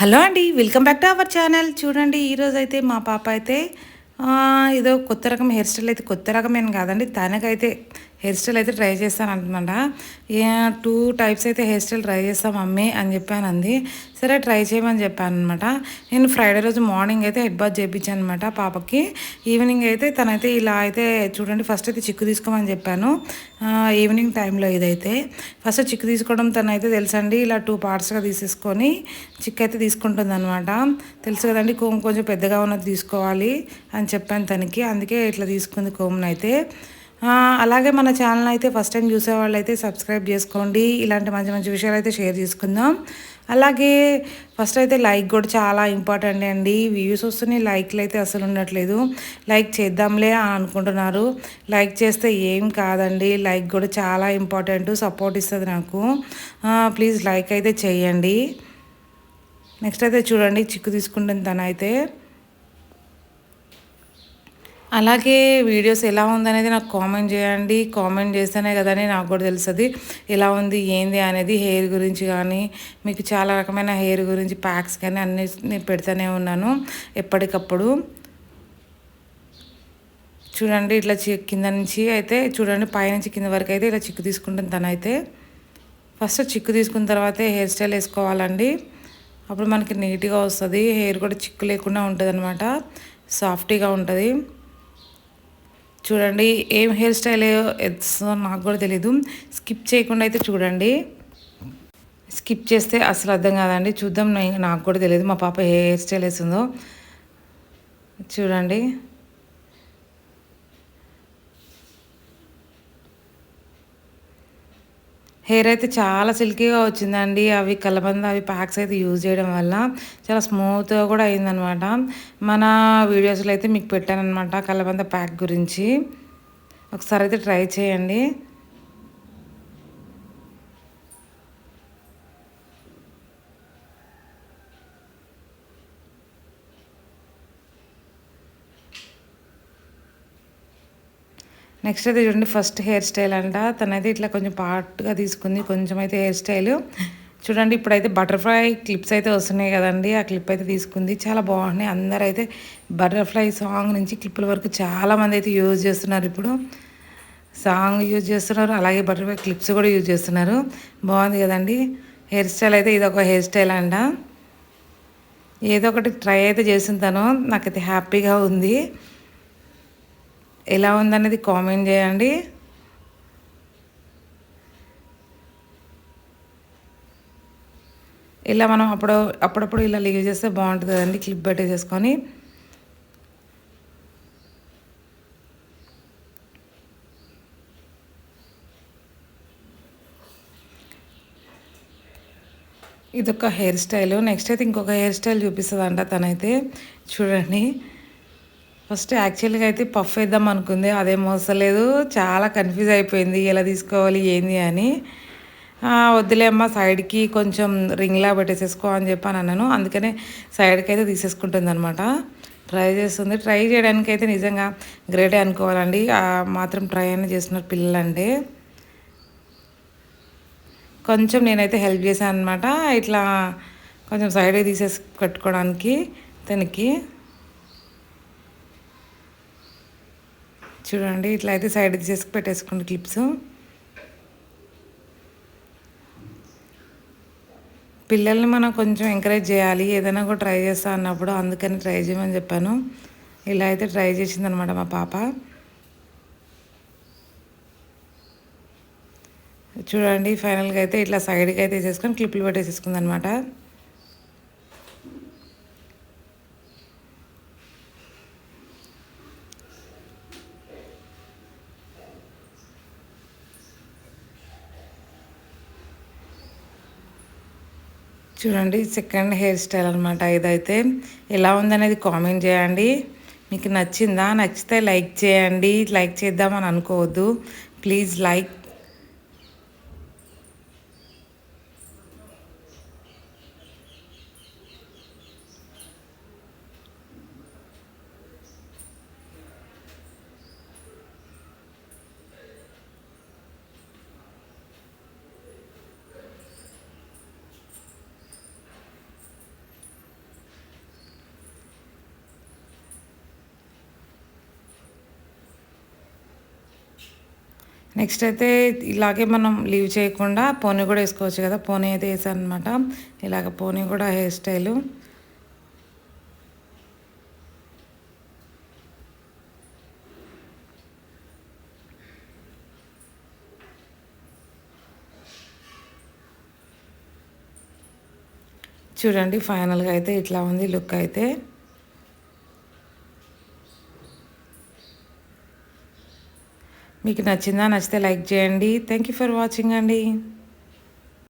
Hello అండి welcome back to our channel. చూడండి ఈరోజు అయితే మా పాప అయితే ఏదో కొత్త రకం హెయిర్ స్టైల్ అయితే కొత్త రకమేం కాదండి. తనకైతే హెయిర్ స్టైల్ అయితే ట్రై చేస్తాను అనమాట టూ టైప్స్ అయితే హెయిర్ స్టైల్ ట్రై చేస్తాం మమ్మీ అని చెప్పాను అంది సరే ట్రై చేయమని చెప్పాను అనమాట నేను ఫ్రైడే రోజు మార్నింగ్ అయితే హెడ్ బాత్ చేయించాను అనమాట పాపకి. ఈవినింగ్ అయితే తనైతే ఇలా అయితే చూడండి ఫస్ట్ అయితే చిక్కు తీసుకోమని చెప్పాను. ఈవినింగ్ టైంలో ఇదైతే. ఫస్ట్ చిక్కు తీసుకోవడం తనైతే తెలుసండి ఇలా టూ పార్ట్స్గా తీసేసుకొని చిక్కు అయితే తీసుకుంటుంది అనమాట తెలుసు కదండి కోమ్ కొంచెం పెద్దగా ఉన్నది తీసుకోవాలి అని చెప్పాను తనకి. అందుకే ఇట్లా తీసుకుంది కోమ్ని అయితే. అలాగే మన ఛానల్ అయితే ఫస్ట్ టైం చూసే వాళ్ళు అయితే సబ్స్క్రైబ్ చేసుకోండి. ఇలాంటి మంచి మంచి విషయాలు అయితే షేర్ చేసుకుందాం. అలాగే ఫస్ట్ అయితే లైక్ కూడా చాలా ఇంపార్టెంట్ అండి. వ్యూస్ వస్తున్నాయి లైక్లు అయితే అసలు ఉండట్లేదు. లైక్ చేద్దాంలే అని అనుకుంటున్నారు. లైక్ చేస్తే ఏం కాదండి. లైక్ కూడా చాలా ఇంపార్టెంట్ సపోర్ట్ ఇస్తుంది నాకు. ప్లీజ్ లైక్ అయితే చేయండి. నెక్స్ట్ అయితే చూడండి చిక్కు తీసుకుంటుంది తన అయితే అలాగే వీడియోస్ ఎలా ఉందనేది నాకు కామెంట్ చేయండి. కామెంట్ చేస్తేనే కదని నాకు కూడా తెలుస్తుంది. ఎలా ఉంది ఏంది అనేది హెయిర్ గురించి కానీ మీకు చాలా రకమైన హెయిర్ గురించి ప్యాక్స్ కానీ అన్ని నేను పెడతానే ఉన్నాను ఎప్పటికప్పుడు. చూడండి ఇట్లా చి- కింద నుంచి అయితే చూడండి పైనుంచి కింద వరకు అయితే ఇలా చిక్కు తీసుకుంటుంది తనైతే. ఫస్ట్ చిక్కు తీసుకున్న తర్వాతే హెయిర్ స్టైల్ వేసుకోవాలండి. అప్పుడు మనకి నీట్గా వస్తుంది. హెయిర్ కూడా చిక్కు లేకుండా ఉంటుంది అనమాట సాఫ్టీగా ఉంటుంది. చూడండి ఏం హెయిర్ స్టైల్ ఎత్తుందో నాకు కూడా తెలీదు. స్కిప్ చేయకుండా అయితే చూడండి. స్కిప్ చేస్తే అసలు అర్థం కాదండి. చూద్దాం నాకు కూడా తెలియదు మా పాప ఏ హెయిర్ స్టైల్ వేస్తుందో. చూడండి. హెయిర్ అయితే చాలా సిల్కీగా వచ్చిందండి. అవి కలబంద అవి ప్యాక్స్ అయితే యూజ్ చేయడం వల్ల చాలా స్మూత్గా కూడా అయిందనమాట. మన వీడియోస్లో అయితే మీకు పెట్టానమాట కలబంద ప్యాక్ గురించి. ఒకసారి అయితే ట్రై చేయండి. నెక్స్ట్ అయితే చూడండి ఫస్ట్ హెయిర్ స్టైల్ అంట. తనైతే ఇట్లా కొంచెం పార్ట్గా తీసుకుంది. కొంచెం అయితే హెయిర్ స్టైల్ చూడండి ఇప్పుడైతే బటర్ఫ్లై క్లిప్స్ అయితే వస్తున్నాయి కదండి. ఆ క్లిప్ అయితే తీసుకుంది. చాలా బాగున్నాయి. అందరూ అయితే బటర్ఫ్లై సాంగ్ నుంచి క్లిప్పుల వరకు చాలా మంది అయితే యూజ్ చేస్తున్నారు ఇప్పుడు. సాంగ్ యూజ్ చేస్తున్నారు. అలాగే బటర్ఫ్లై క్లిప్స్ కూడా యూజ్ చేస్తున్నారు. బాగుంది కదండి. హెయిర్ స్టైల్ అయితే ఇది ఒక హెయిర్ స్టైల్ అంట. ఏదో ఒకటి ట్రై అయితే చేసిన తను. నాకైతే హ్యాపీగా ఉంది. ఎలా ఉందనేది కామెంట్ చేయండి. ఇలా మనం అప్పుడు అప్పుడప్పుడు ఇలా లీవ్ చేస్తే బాగుంటుంది కదండి క్లిప్ పెట్టేసేసుకొని ఇదొక హెయిర్ స్టైల్. నెక్స్ట్ అయితే ఇంకొక హెయిర్ స్టైల్ చూపిస్తుందంట తనైతే. చూడండి. ఫస్ట్ యాక్చువల్గా అయితే పఫ్ వేద్దాం అనుకుంది. అదే మోసలేదు. చాలా కన్ఫ్యూజ్ అయిపోయింది. ఎలా తీసుకోవాలి ఏంది అని. ఆ, వద్దులే అమ్మ సైడ్కి కొంచెం రింగ్లా పెట్టేసేసుకో అని చెప్పి అని అన్నాను. అందుకనే సైడ్కి అయితే తీసేసుకుంటుంది అనమాట ట్రై చేస్తుంది. ట్రై చేయడానికి అయితే నిజంగా గ్రేటే అనుకోవాలండి. మాత్రం ట్రై అయినా చేస్తున్నారు పిల్లలంటే కొంచెం నేనైతే హెల్ప్ చేశాను అనమాట ఇట్లా కొంచెం సైడ్ తీసేసి కట్టుకోవడానికి తనకి. చూడండి ఇట్లా అయితే సైడ్ తీసేసి పెట్టేసుకోండి క్లిప్స్ పిల్లల్ని మనం కొంచెం ఎంకరేజ్ చేయాలి ఏదైనా కూడా ట్రై చేస్తా అన్నప్పుడు అందుకని ట్రై చేయమని చెప్పాను. ఇలా అయితే ట్రై చేసిందనమాట మా పాప. చూడండి ఫైనల్గా అయితే ఇట్లా సైడ్కి అయితే వేసేసుకొని క్లిప్లు పెట్టేసేసుకుందనమాట. చూడండి సెకండ్ హెయిర్ స్టైల్ అనమాట ఇదైతే. ఎలా ఉందనేది కామెంట్ చేయండి. మీకు నచ్చిందా? నచ్చితే లైక్ చేయండి. లైక్ చేద్దామని అనుకోవద్దు. ప్లీజ్ లైక్ నెక్స్ట్ అయితే ఇలాగే మనం లీవ్ చేయకుండా పోనీ కూడా వేసుకోవచ్చు కదా. పోనీ అయితే వేసాను అనమాట ఇలాగ పోనీ కూడా హెయిర్ స్టైలు. చూడండి ఫైనల్గా అయితే ఇట్లా ఉంది లుక్ అయితే. మీకు నచ్చిందా నచ్చితే లైక్ చేయండి. థ్యాంక్ యూ ఫర్ వాచింగ్ అండి.